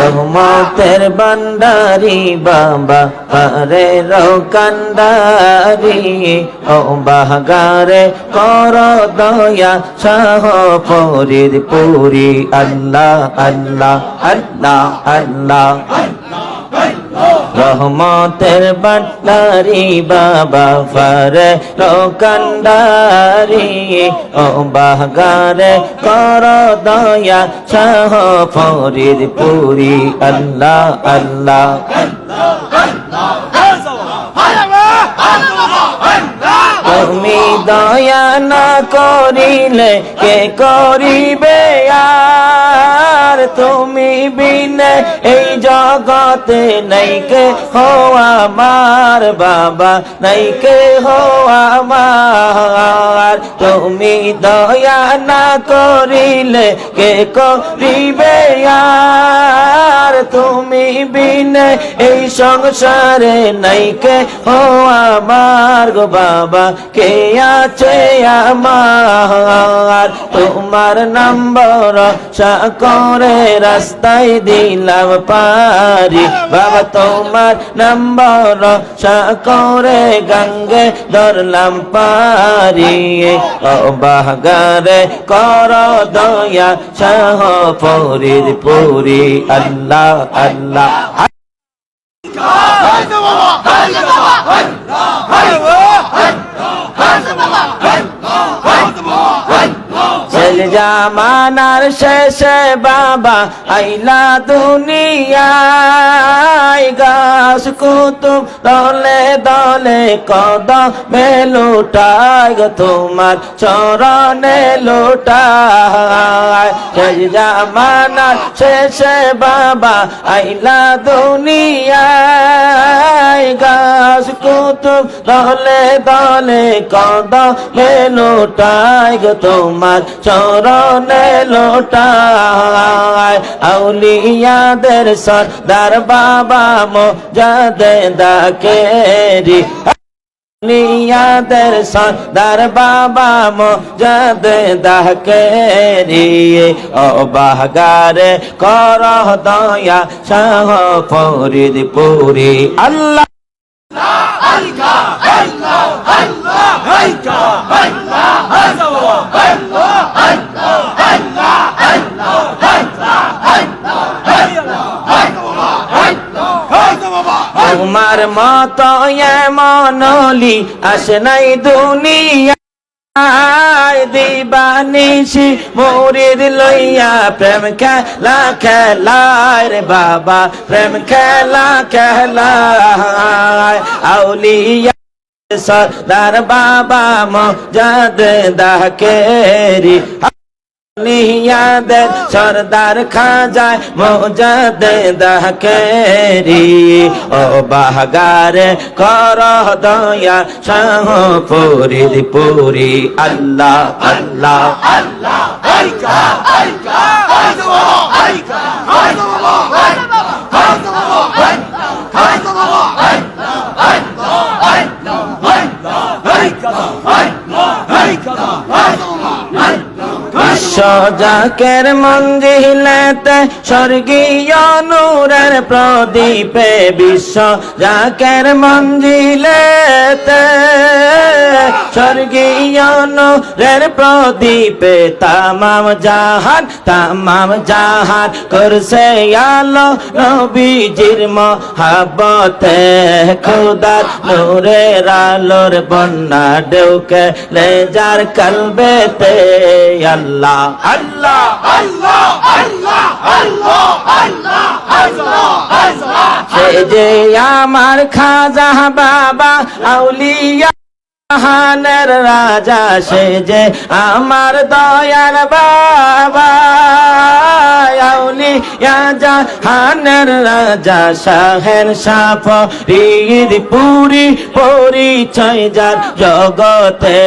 রহমতের বান্ডারি বাবা, আরে রোকান্ডারি ও বাগারে কর দয়া, শাহ ফরিদ পুরি আল্লাহ আল্লাহ আল্লাহ আল্লাহ। রহমতের বাটারি বাবা ফারে রকান্ডারি ও বাগারে কর দয়া শাহ ফরির পুরি আল্লাহ আল্লাহ তুমি দয়া না করিলে কে করিবে আর? তুমি বিনে এই জগতে নাই কে হো আমার বাবা, নাই কে হো আমার। তুমি দয়া না করিলে কে করিবে আর? তুমি বিনে এই সংসারে নাই কে হো আমার গো বাবা কে আছে আমার? তোমার নম্বর করে রাস্তায় দিলাম পারি। বাবা, তোমার নম্বর করে গঙ্গে ধরলাম পারি। বাগারে কর দয়া শাহ ফরিদ পুরি। আল্লাহ আল্লাহ। possible. শেষ জামানার শেষে বাবা আইলা দুনিয়ায়। গাছ কুতুব দলে দলে কদ মেলুটায় গো তোমার চরণে লুটায়। শেষ জামানার শেষে বাবা আইলা দুনিয়ায়। গাছ কুতুব দলে দলে কদ মেলুটায় গো তোমার চরণে লোটায় আউলিয়াদের সর্দার বাবা মো যাদে দাকেরি নিয়াদের সর্দার বাবা মো যাদে দাকেরি ও বাগারে কর দয়া শাহ ফরিদ পুরি আল্লাহ তোমার মত এমনলি আসে নাই দুনিয়া দিবানিসি মুরিদ লইয়া প্রেম খেলা খেলায় রে বাবা, প্রেম খেলা খেলায়। আউলিয়া সর্দার বাবা মজাদ দাকেরি। নিয়াদের সর্দার খাজায় মজাদ দাকেরি ও বাগারে কর দয়া শাহ ফরিদ পুরি আল্লাহ আল্লাহ আল্লাহ সজাকের মঞ্জিলেতে স্বর্গীয় নূরের প্রদীপে বিশ্ব জাকের মঞ্জিলেতে স্বর্গীয় নূরের প্রদীপে তামাম জাহান তামাম জাহান করছে আলো নবীজির মহাবতে খুদার নূরের আলোর বন্যা ডেউকে লেজার কলবেতে। আল্লাহ আল্লাহ আল্লাহ আল্লাহ আল্লাহ আল্লাহ আল্লাহ যে আমার খাজা বাবা আউলিয়া জাহানের রাজা, সে যে আমার দয়ার বাবা। জাহানের রাজা, শাহের সাফ রিদ পুরি পরিচয় যার জগতে।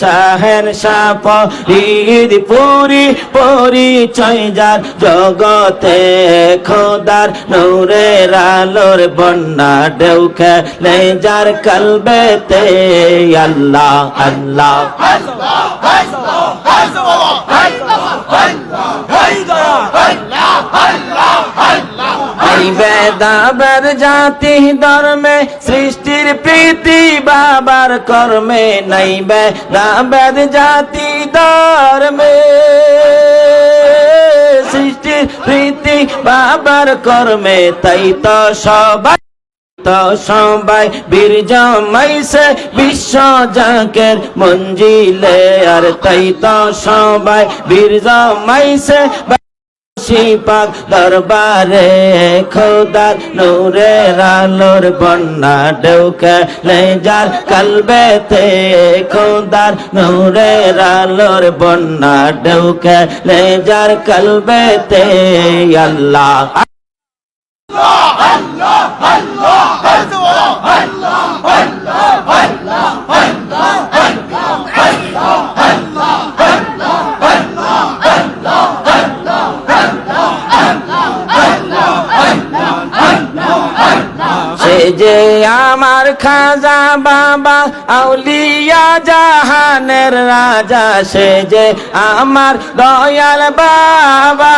শাহের সাফ রিদ পুরি পরিচয় যার জগতে। খোদার নূরের আলোর বন্যা ঢেউ খেলে যার কলবেতে আল্লাহ। আল্লাহ বেদাবার জাতি ধর্মে, সৃষ্টির প্রীতি বাবার কর্মে, নাই বেদাবার জাতি ধর্মে। সৃষ্টির প্রীতি বাবার কর্মে, তাই তো সবাই তো সবাই বীর জমাইছে বিশ্ব জাকের মঞ্জিলে। আর তাই তো সবাই বীর জমাইছে শিপাক দরবারে। খোদার নূরে আলোর বন্যা ডেউকে লে যার কলবেতে। খোদার নূরে আলোর বন্যা ডেউকে লে যার কলবেতে। আল্লাহ 恨了，恨了，恨死我！恨了，恨了，恨。যে আমার খাজা বাবা আউলিয়া জাহানের রাজা, সে যে আমার দয়াল বাবা।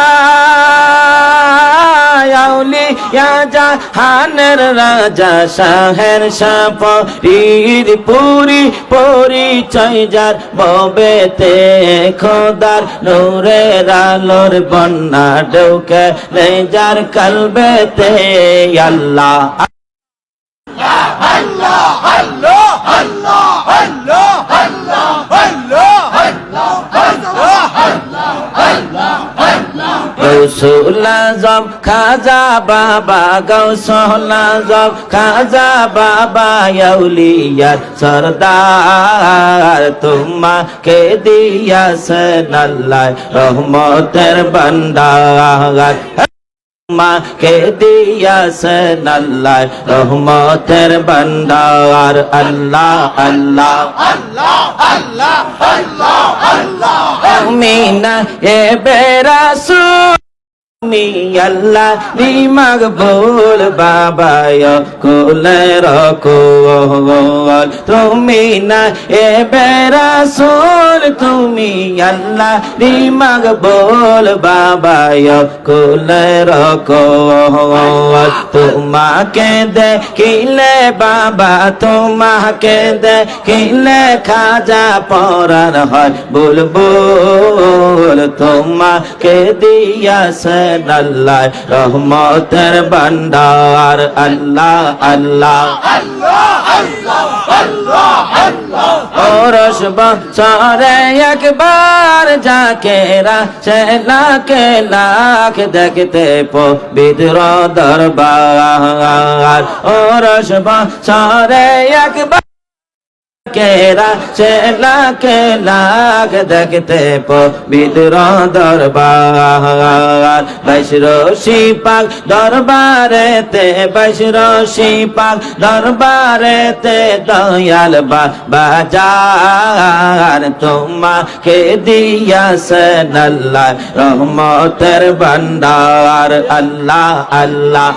আউলিয়া জাহানের রাজা, শাহের সাপ রির পুরি পরিচয় যার ববেতে খোদার নূরের আলোর বন্যা লে যার কলবেতে আল্লাহ। গৌসুল আজম খাজা বাবা গৌসুল আজম খাজা বাবা আউলিয়ার সরদার। তোমাকে দিয়াছেন আল্লাহ রহমতের বান্দার মাকে দিয়াছেন আল্লাহ রহমতের বান্দার আল্লাহ আল্লাহ মিনা এ বেরাসু মি আল্লাহ, নি মকবুল বাবা কুলে রকোল তুমি না এ বেরাসুল, তুমি আল্লাহ, নি মকবুল বাবা কুলে রকোল তোমাকে দেখিলে বাবা, তোমাকে দেখিলে খাজা পরার হয়। বুলবুল তোমাকে দিয়াছেন আল্লাহ, রহমতের বান্দার আল্লাহ আল্লাহ। ওরস বছরে একবার যাকেরা সে লাখে লাখ দেখতে পবিত্র দরবার। ওরস বছরে একবার কেরা চেলা লাখ দেখতে পবিত্র দরবার। বৈশর শিপাক দরবারেতে বৈশর শিপাক দরবারেতে দয়াল বাজার তোমাকে দিয়াছেন আল্লাহ রহমতের ভান্ডার আল্লাহ আল্লাহ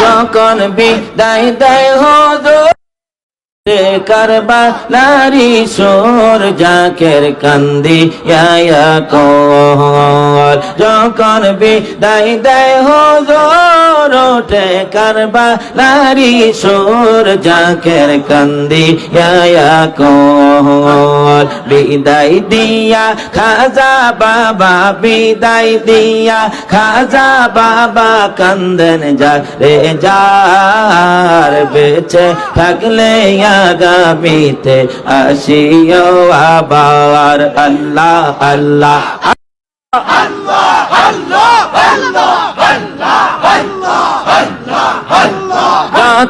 যখন বিদায় দেয় হজুর রে করবা লারি সোর জাকের কান্দি ইয়া কল যখন বিদায় দেয় হজুর, ওঠে করবা লারি সোর জাকের কান্দি ইয়া কল বিদায় দিয়া খাজা বাবা, বিদায় দিয়া খাজা বাবা কান্দন যা রে যার বেঁচে থাকলে আগামীতে আসিও আবার। আল্লাহ আল্লাহ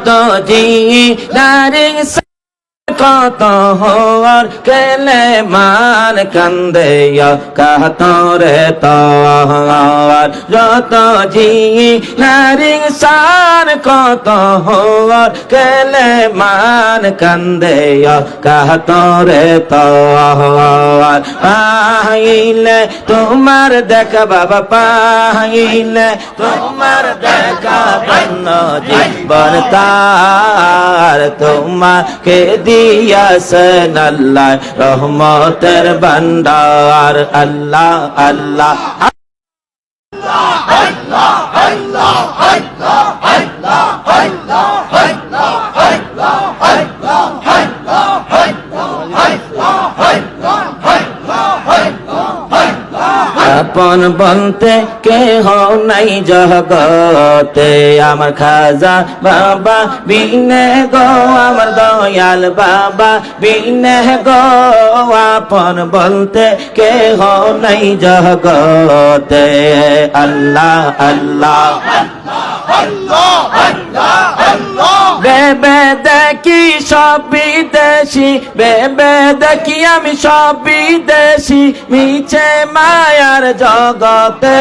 তো জি নারিং কত হওয়ার কেলে মান কান্দে কাতরে তর যত জি নারিং সার কত হওয়ার কেলে মান কান্দে কাতরে তর পাইলে তোমার দেখা বাবা পাইলে তোমার দেখা বন্য জীবন তার আর তোমাকে দিয়াছেন আল্লাহ রহমতের ভান্ডার আল্লাহ আল্লাহ। আপন বলতে কেহ নাই জগতে। আমার খাজা বাবা বিনে গো, আমার দয়াল বাবা বিনে গো। আপন বলতে কেহ নাই জগতে। আল্লাহ আল্লাহ বেবে দেখি সব বিদেশি বেবে দেখি আমি সব বিদেশি। মিছে মায়ার জগতে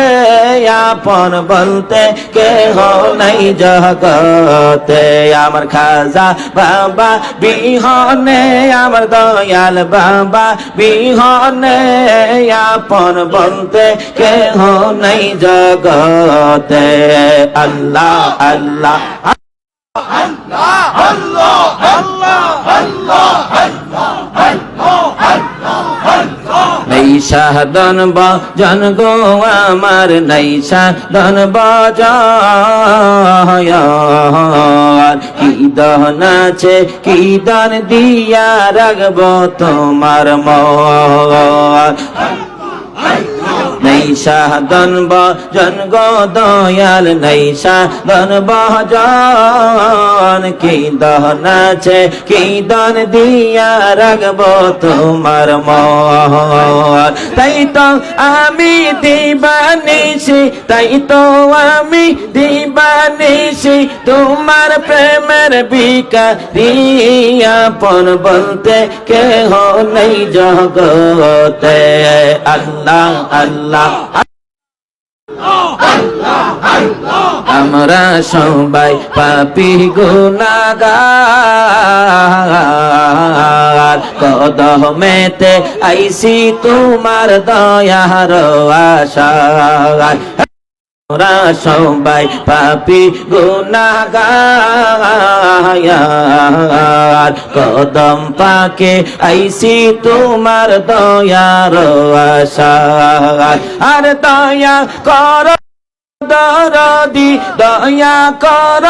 আপন বলতে কেহ নাই জগতে। আমার খাজা বাবা বিহনে, আমার দয়াল বাবা বিহনে, আপন বলতে কেহ নাই জগতে। আল্লাহ আল্লাহ নাই সাধন জন গো আমার নাই সাধন বজার কি দহন আছে, কি দান দিয়া রাখব তোমার মর নাই সাধন জন গো দয়াল, নাই সাধন বজন কি দহন আছে, কি দান দিয়া রাখব তোমার মর তাই তো আমি দিবানিছি তাই তো আমি দিবানিছি তোমার প্রেমের বিকারি আপন বলতে কেহ নেই জগতে। আল্লাহ আল্লাহ। আমরা সবাই পাপি গুনাগার। কদমেতে আইসি তোমার দয়ার আশার আমরা সবাই পাপি গুনাগার। কদম পাকে আইসি তোমার দয়ার আশা আর দয়া কর দরদি, দয়া কর,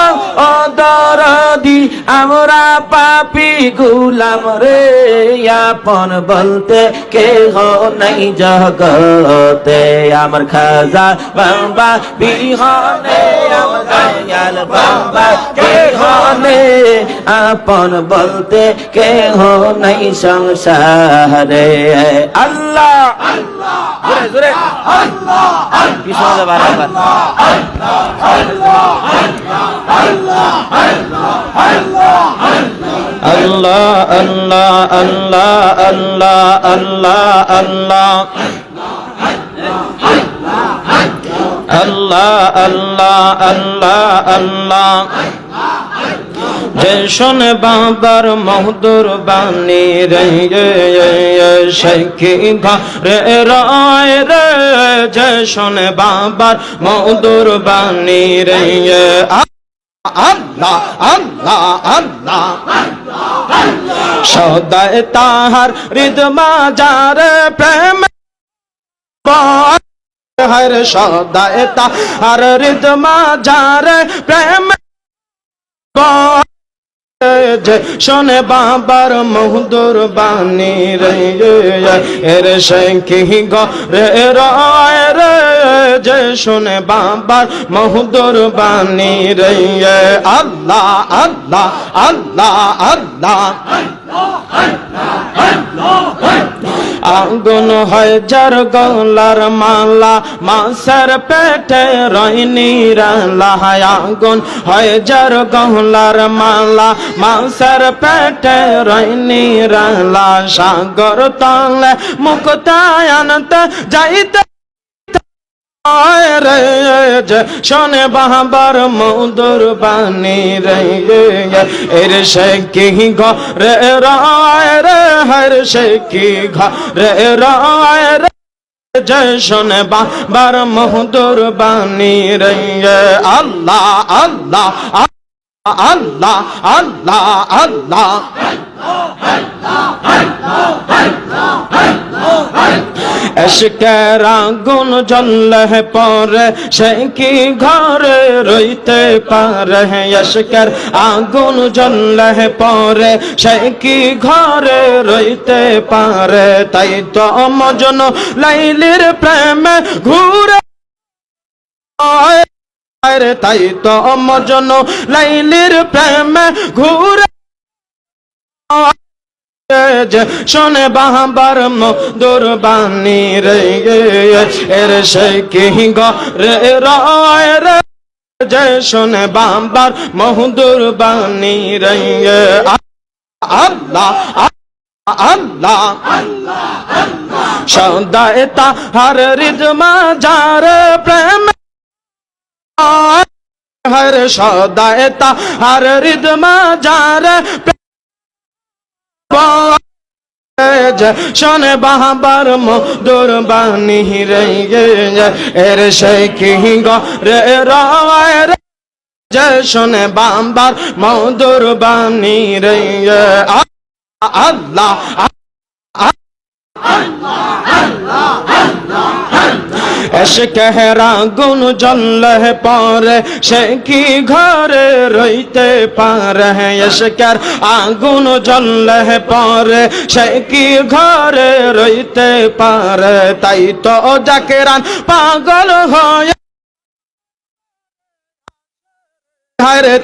ও দরদি, আমরা পাপি গুলাম রে। আপন বলতে কেহ নাই জগতে, আমার খাজা বাবা বিহনে আমার দয়াল বাবা বিহনে আপন বলতে কেহ নাই সংসারে? আল্লাহ! জোরে জোরে। পিছনে বারবার আল্লাহ আল্লাহ আল্লাহ আল্লাহ আল্লাহ আল্লাহ। আল্লাহ আল্লাহ আল্লাহ। আল্লাহ যে শোনে বাবার মহদুর বাণী রে শেখি ঘরে রায় রে। যে শোনে বাবার মহদুর বাণী রে আল্লাহ আল্লাহ আল্লাহ সদায় তাহার হৃদমা যার প্রেম হর সদায় তাহার হৃদমা যার প্রেম যে শোনে বাবার মহুদুর বাণী রে, এর শেখি গে রায় রে, যে শোনে বাবার মহুদুর বাণী রে আল্লাহ আল্লাহ আল্লাহ আল্লাহ আল্লাহ আল্লাহ আল্লাহ আগুন হয় যার গলার মালা মাসের পেটে রইনি রালা আগুন হয় যার গলার মালা মাসের পেটে রইনি রালা সাগর তলে মুক্তায় আনতে যাইতে শোনে বাহাবার মধুর বাণী রে সে কি ঘরে রায় রে হর সে কি ঘরে রায় রে জয় শোনে বাবার মধুর বাণী রে আল্লাহ আল্লাহ আল্লাহ আল্লাহ আল্লাহ। আগুন জ্বললে পরে, সে কি ঘরে রইতে পারে? এসকের আগুন জ্বললে পরে, সে কি ঘরে রইতে পারে? তাই তো মজন লাইলির প্রেমে ঘুরে তাই তো মজন লাইলির প্রেমে ঘুরে শোনে বাহাবার মধুর বাণী রে, এর সে কি রে, রায় রে? যে শোনে বাহাবার মধুর বাণী রে, আল্লাহ আল্লাহ সদায় তাহার রিদমা যার প্রেম হর সদায় তাহার রিদমা যার শোনে বাহাবার মধুর বাণী রে এর সে কি রে রায় রে? শোনে বাহাবার মধুর বাণী রে আল্লাহ এসে কেহরা গুন জল্লে পরে, সে কি ঘরে রইতে পারে? এসে কার আগুন জল্লে পরে, সে কি ঘরে রইতে পারে? তাই তো জাকেরান পাগল হয়ে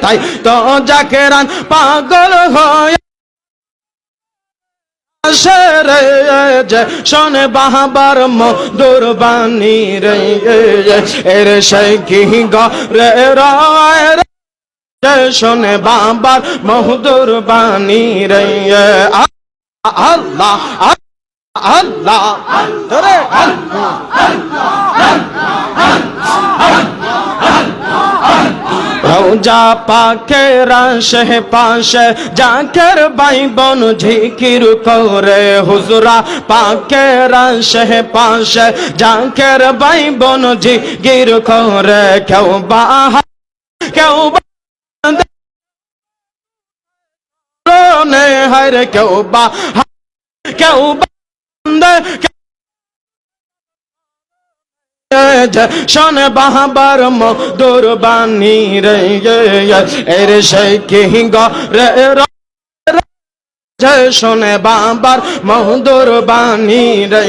তাই তো জাকেরান পাগল হয়ে শোনে বাহাবার মধুর বাণী রে এর সে কি রে শোনে বাবার মধুর বাণী রে আল্লাহ আল্লাহ রে রোজা পাকে রাশে পাশে জাকের বাইবন ঝিকির করে হুজুরা পাকে রাশে পাশে জাকের বাইবন ঝিকির করে কেউ বাহা কেউ হরে কেউ বা কেউ বান্দে শোন বাহাবার মধুর বাণী রে এর সে কি রে শোনে বাবার মধুর বাণী রে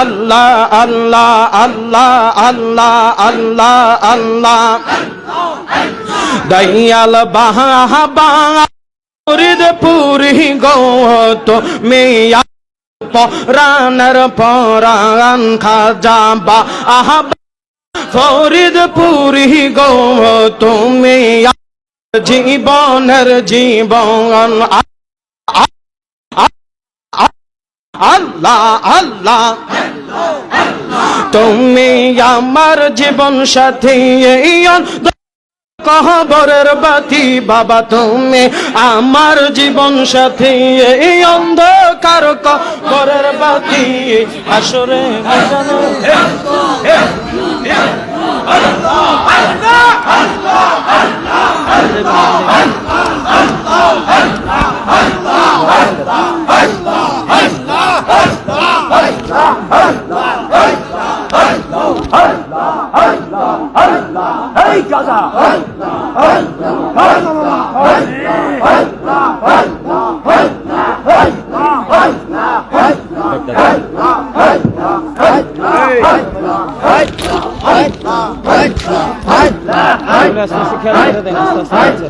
আল্লাহ আল্লাহ আল্লাহ আল্লাহ আল্লাহ আল্লাহ। দয়াল বাহা পুরিদ পুরি গো মিয়া পরাণর পরাণ খাজা বা আহা ফরিদ পুরি গো জীবনের জীবন। আল্লাহ আল্লাহ। তুমি আমার জীবন সাথী কহবরের বাতি বাবা তুমি আমার জীবন সাথী এই অন্ধকার কবরের বাতি। আসরে খেয়াল করে দেন আস্তে আস্তে